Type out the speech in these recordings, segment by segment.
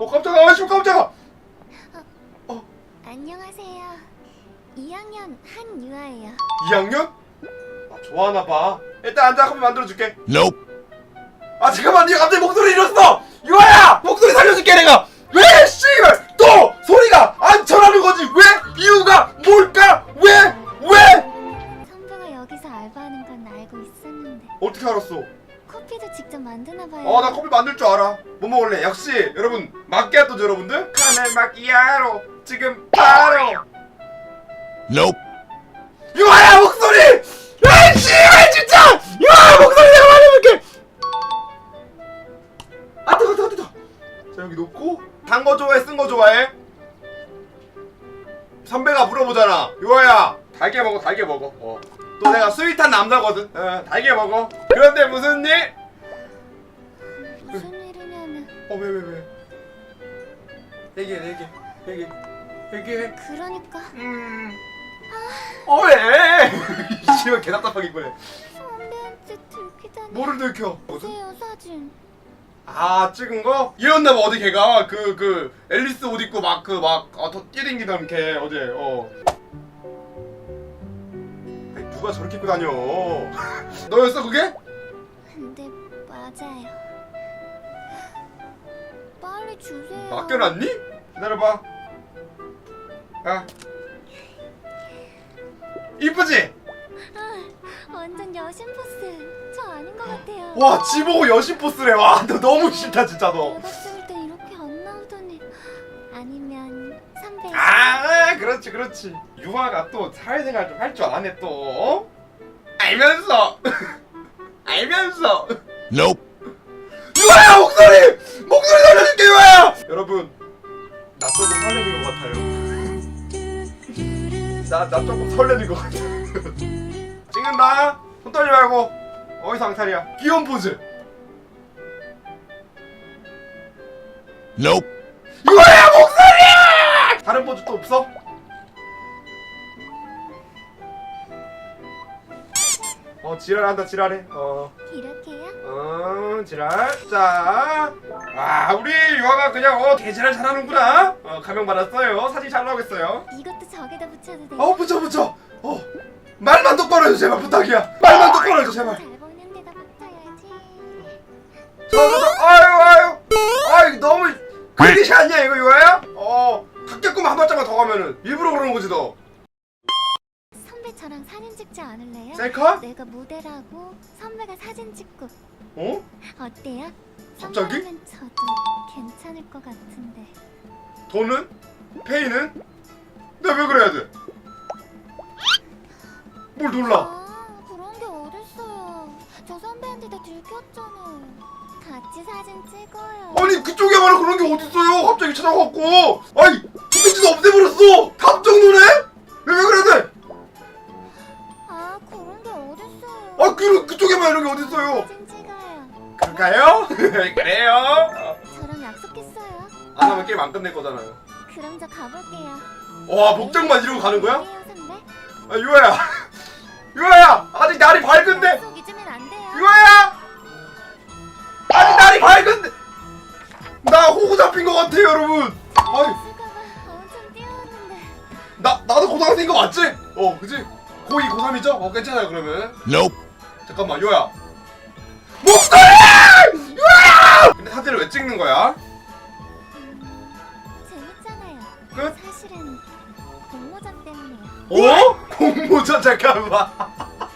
어 깜짝아 아씨 깜짝아 안녕하세요. 2학년 한유아예요. 2학년? 아 좋아하나 봐 일단 앉아 한번 만들어줄게 Nope. 아 잠깐만 네가 갑자기 목소리 잃었어 유아야 목소리 살려줄게 내가 왜 씨발 또 소리가 안 전하는 거지 왜 이유가 뭘까 왜 왜? 선배가 여기서 알바하는 건 알고 있었는데 어떻게 알았어? 커피도 직접 만드나 봐요. 어 나 커피 만들 줄 알아 뭐 먹을래? 역시 여러분 마끼아토죠 여러분들? 카멜 마끼아로 지금 바로 Nope. 유아야 목소리! 야 씨발 진짜! 유아야 목소리 내가 말해볼게! 아 뜨거 뜨거 뜨거 자 여기 놓고 단 거 좋아해 쓴 거 좋아해? 선배가 물어보잖아 유아야 달게 먹어 달게 먹어 어. 또 내가 스윗한 남자거든 어, 달게 먹어 그런데 무슨 일? 어 왜 왜 왜? 얘기해 얘기해 얘기해 얘기해 그러니까 음... 어 왜? 이 씨발 개 답답하게 거네 선배한테 들키다니. 뭐를 들켜? 무슨? 보세요 사진. 아 찍은 거? 이랬나 봐 어디 걔가 그 그 앨리스 옷 입고 막 그 막어 뛰댕기던 걔 어제 어 아니, 누가 저렇게 입고 다녀 너였어 그게? 근데 맞아요. 빨리 주세요. 맡겨놨니? 기다려봐 야 이쁘지? 아, 완전 여신 포스. 저 아닌 것 같아요. 와 지보고 여신 포스래 와 너 너무 싫다 진짜 너 내가 찍을 때 이렇게 안 나오더니 아니면 선배. 아, 그렇지, 그렇지. 유아가 또 사회생활 좀 할 줄 아네 또. 어? 알면서, 알면서. Nope. 유아야 목소리. 여러분, 나 조금 설레는 것 같아요. 나, 나 조금 설레는 것 같아요. 찍는다. 손 떨지 말고. 어디서 앙탈이야? 귀여운 포즈. Nope. 유아야 목소리! 다른 포즈 또 없어? 어 지랄한다 지랄해. 어, 이렇게요? 어 지랄. 자, 아 우리 유아가 그냥 어 개지랄 잘하는구나. 어 가명 받았어요. 사진 잘 나오겠어요. 이것도 저기다 붙여도 돼요? 어 붙여 붙여. 어 말만 똑바로 해줘 제발 부탁이야. 말만 똑바로 해줘 제발. 잘 보이는 데다 붙여야지. 저저 아유 아유. 아유 너무 그릇이 아니야 이거 유아야? 어 가게끔 한 발짝만 더 가면은. 일부러 그러는 거지 너 선배 저랑 사진 찍지 않을래요? 셀카? 내가 모델하고 선배가 사진 찍고 어? 어때요? 갑자기? 선배라면 저도 괜찮을 것 같은데. 돈은? 페이는? 내가 왜 그래야 돼? 뭘 놀라? 아 그런 게 어딨어요. 저 선배한테 다 들켰잖아요. 같이 사진 찍어요. 아니 그쪽에 말은 그런 게 어딨어요 갑자기 찾아갖고 아니 도대체도 없애버렸어 깜짝 놀래? 그, 그쪽에만 이런 게 어딨어요 사진 찍어요. 그럴까요? 그래요? 저랑 약속했어요. 안 하면 게임 안 끝낼 거잖아요 그럼 저 가볼게요. 와 복장만 이러고 가는 거야? 선배? 아 유아야 유아야 아직 날이 밝은데 속 잊으면 안 돼요. 유아야 아직 날이 밝은데 나 호구 잡힌 것 같아요 여러분 아니 수가가 엄청 뛰어왔는데. 나 나도 고등학생인 거 맞지? 어 그지? 고2 고3이죠? 어 괜찮아요 그러면 Nope. 잠깐만 요야 목소리! 요야! 근데 사진을 왜 찍는 거야? 음, 재밌잖아요. 끝? 사실은 공모전 때문이에요. 어? 공모전 잠깐만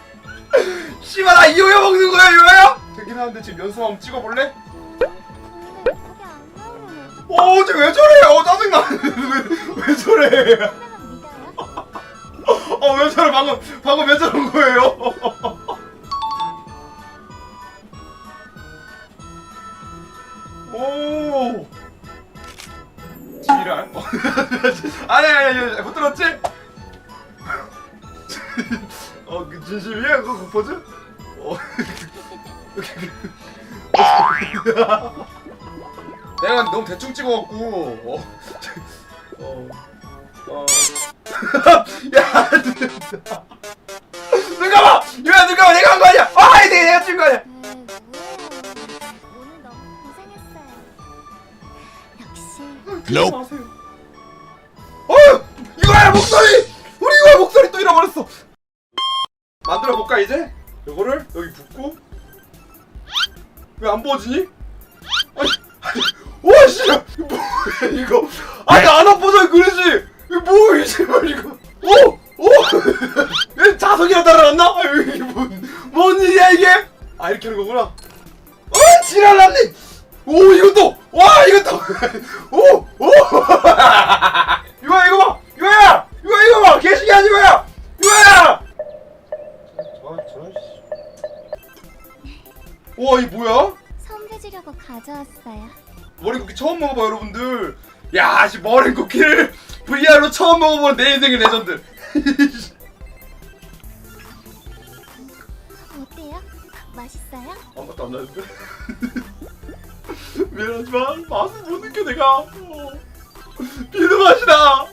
씨발 나 이호야 먹는 거야 요야? 되긴 하는데 지금 연습 한번 찍어볼래? 근데 예쁘게 안 나오면 어떡해. 어왜 저래 어 짜증나 왜, 왜 저래 믿어요? 어 왜 저래 방금 방금 왜 저런 거예요 오 지랄 아니 아니 아니 못 들었지? 어그 진심이야 그거 그 포즈? 어 내가 너무 대충 찍어갖고 어. 어. 어. 야, Nope. 마세요. 어휴! 이거야 목소리! 우리 이거야 목소리 또 잃어버렸어. 만들어 볼까 이제? 요거를 여기 붓고 왜 안 부어지니? 아니, 아니, 와 씨, 뭐야 이거? 아니 안 엎어져 그러지? 이거 뭐야 이제 이거? 오, 오, 왜 자석이라 달아났나? 아유, 이게 뭔, 뭔 일이야 이게? 아 이렇게 하는 거구나. 어, 지랄났네. 오, 이것도, 와, 이것도, 오, 오. 이거야, 이거 봐, 이거야, 이거 이거 봐, 개식이 아니 이거야, 이거야. 저, 저, 씨. 우와, 이 뭐야? 선배 주려고 가져왔어요. 머리 쿠키 처음 먹어봐 여러분들 야, 씨 머리 쿠키를 VR로 처음 먹어보는 내 인생의 레전드 어때요? 맛있어요? 아무것도 안 나는데 미안하지만 맛을 못 느껴 내가 어. 비누 맛이다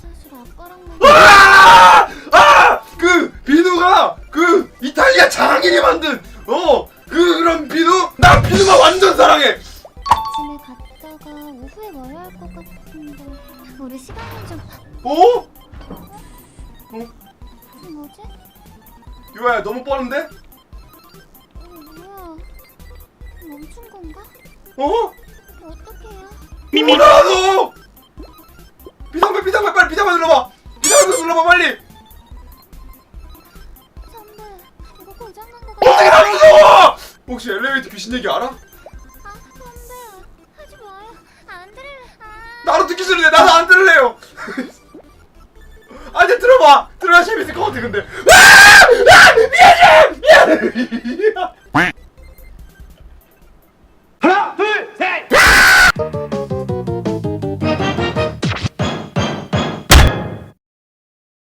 사실 먹 아! 아! 그 비누가 그 이탈리아 장인이 만든 어 그, 그런 비누 나 비누가 완전 사랑해 아침에 갔다가 오후에 와야 할 것 같은데 우리 시간이 좀 어? 뭐지? 유아야 너무 뻔한데? 멈춘 건가? 어? 어떡해요? 뭐라 너! 비상벨 비상벨 빨리 비상벨 눌러봐 비상벨 눌러봐 빨리 선배 이거 고장난 것 어떻게 같아 나 무서워 혹시 엘리베이터 귀신 얘기 알아? 아 선배 하지 마요 안 들을래 아 나도 듣기 싫은데 나도 안 들을래요 아 이제 들어봐 들어야 재밌을 것 같아 근데 아! 아! 미안해 미안해